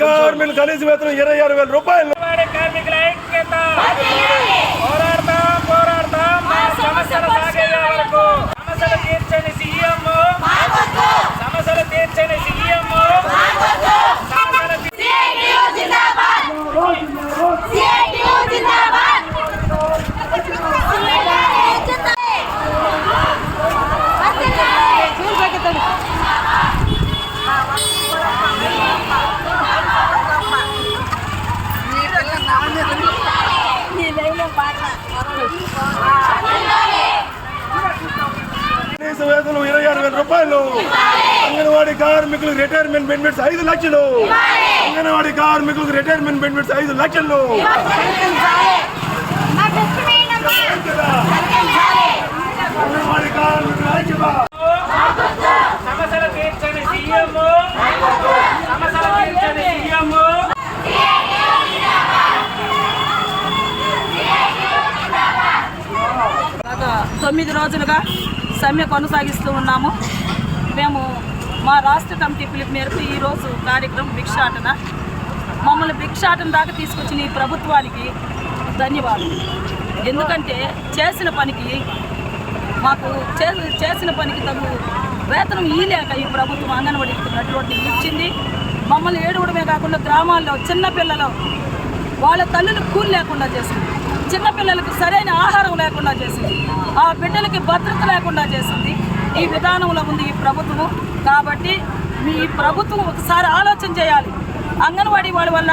కార్మికులు కనీస వేతనం ఇరవై ఆరు వేల రూపాయలు. కార్మికుల ఐక్యత. పోరాడతాం పోరాడతాం. మా సమస్యలు సాగేంత వరకు కనీస వేతనం ఇరవై ఆరు వేల రూపాయలు. అంగన్వాడీ కార్మికులకు రిటైర్మెంట్ బెనిఫిట్స్ ఐదు లక్షలు. అంగన్వాడీ కార్మికులకు రిటైర్మెంట్ బెనిఫిట్స్ ఐదు లక్షలు. అంగన్వాడీ కార్మికుల ఐక్యత తొమ్మిది రోజులుగా సమ్మె కొనసాగిస్తూ ఉన్నాము. మేము మా రాష్ట్ర కమిటీ పిలుపు మేరకు ఈరోజు కార్యక్రమం భిక్షాటన మమ్మల్ని భిక్షాటన దాకా తీసుకొచ్చిన ఈ ప్రభుత్వానికి ధన్యవాదాలు. ఎందుకంటే చేసిన పనికి మాకు చే- చేసిన పనికి తగు వేతనం ఇయ్యలేక ఈ ప్రభుత్వం అంగన్వాడీ ఇస్తున్నటువంటి ఇచ్చింది. మమ్మల్ని ఏడవడమే కాకుండా గ్రామాల్లో చిన్నపిల్లలు వాళ్ళ తల్లులకు కూలి లేకుండా చేసింది చిన్నపిల్లలకు సరైన ఆహారం లేకుండా చేసింది. ఆ బిడ్డలకి భద్రత లేకుండా చేసింది. ఈ విధానంలో ఉంది ఈ ప్రభుత్వము. కాబట్టి మీ ప్రభుత్వం ఒకసారి ఆలోచన చేయాలి. అంగన్వాడీ వాళ్ళ వల్ల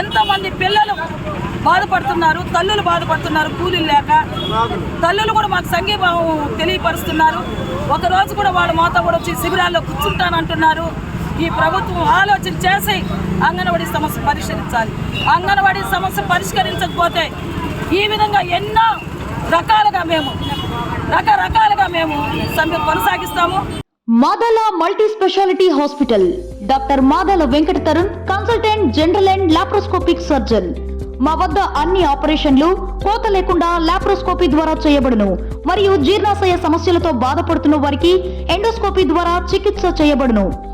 ఎంతమంది పిల్లలు బాధపడుతున్నారు తల్లులు బాధపడుతున్నారు కూలీలు లేక తల్లులు కూడా మాకు సంఘీభావం తెలియపరుస్తున్నారు. ఒక రోజు కూడా వాళ్ళ మాతో కూడా వచ్చి శిబిరాల్లో కూర్చుంటానంటున్నారు. ఈ ప్రభుత్వం ఆలోచన చేసి అంగన్వాడీ సమస్య పరిష్కరించాలి. అంగన్వాడీ సమస్య పరిష్కరించకపోతే ఈ విధంగా ఎన్నో రకాలుగా మేము రకరకాలుగా మేము సమ్మె కొనసాగిస్తాము. Madala multi speciality hospital doctor Madala Venkata Tarun consultant general and laparoscopic surgeon. మా వద్ద అన్ని ఆపరేషన్లు కోత లేకుండా లాప్రోస్కోపీ ద్వారా చేయబడును. మరియు జీర్ణాశయ సమస్యలతో బాధపడుతున్న వారికి ఎండోస్కోపీ ద్వారా చికిత్స చేయబడును.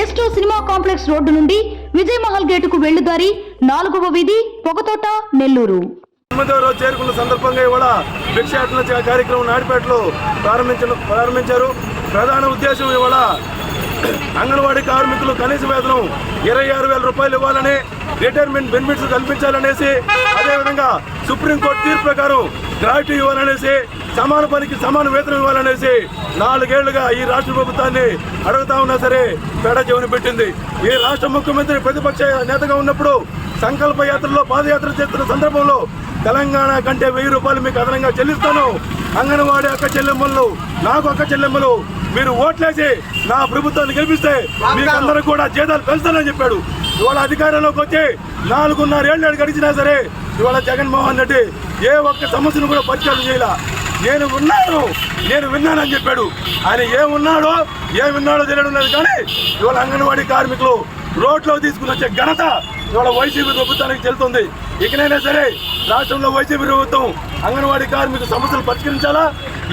S two cinema complex road నుండి విజయ్ మహల్ గేటుకు వెళ్ళుదారి నాలుగవ వీధి పొగతోట నెల్లూరు. తొమ్మిదవ రోజు చేరుకున్న సందర్భంగా ఇవాళ భిక్షాటన కార్యక్రమం నాడిపేటలో ప్రారంభించిన ప్రారంభించారు. ప్రధాన ఉద్దేశం ఇవాళ అంగన్వాడీ కార్మికులు కనీస వేతనం ఇరవై ఆరు వేల రూపాయలు ఇవ్వాలని రిటైర్మెంట్ బెనిఫిట్స్ కల్పించాలనేసి అదేవిధంగా సుప్రీంకోర్టు తీర్పు ప్రకారం గ్రాట్యూ ఇవ్వాలనేసి సమాన పనికి సమాన వేతనం ఇవ్వాలనేసి నాలుగేళ్ళుగా ఈ రాష్ట్ర ప్రభుత్వాన్ని అడుగుతా ఉన్నా సరే పెడ చెవిని పెట్టింది. ఈ రాష్ట్ర ముఖ్యమంత్రి ప్రతిపక్ష నేతగా ఉన్నప్పుడు సంకల్ప యాత్రలో పాదయాత్ర చేస్తున్న సందర్భంలో తెలంగాణ కంటే వెయ్యి రూపాయలు మీకు అదనంగా చెల్లిస్తాను. అంగన్వాడీ అక్క చెల్లెమ్మలు నాకు అక్క చెల్లెమ్మలు మీరు ఓట్లేసి నా ప్రభుత్వాన్ని గెలిపిస్తే మీకు అందరూ కూడా జీతాలు పెంచుతానని చెప్పాడు. ఇవాళ అధికారంలోకి వచ్చి నాలుగున్నర ఏళ్ళు గడిచినా సరే ఇవాళ జగన్మోహన్ రెడ్డి ఏ ఒక్క సమస్యను కూడా పరిచయం చేయాల. నేను ఉన్నాను నేను విన్నానని చెప్పాడు. ఆయన ఏమున్నాడో ఏ విన్నాడో తెలియడం లేదు కానీ ఇవాళ అంగన్వాడీ కార్మికులు రోడ్లో తీసుకుని వచ్చే ఘనత ఇవాళ వైసీపీ ప్రభుత్వానికి చెల్లుతుంది ఇకనైనా సరే రాష్ట్రంలో వైసీపీ ప్రభుత్వం అంగన్వాడీ కార్మిక సమస్యలు పరిష్కరించాలా?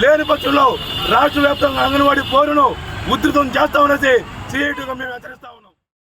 లేని పక్షంలో రాష్ట్ర వ్యాప్తంగా అంగన్వాడీ పోరును ఉధృతం చేస్తామనేసి సిఐటిగా మేము హెచ్చరిస్తా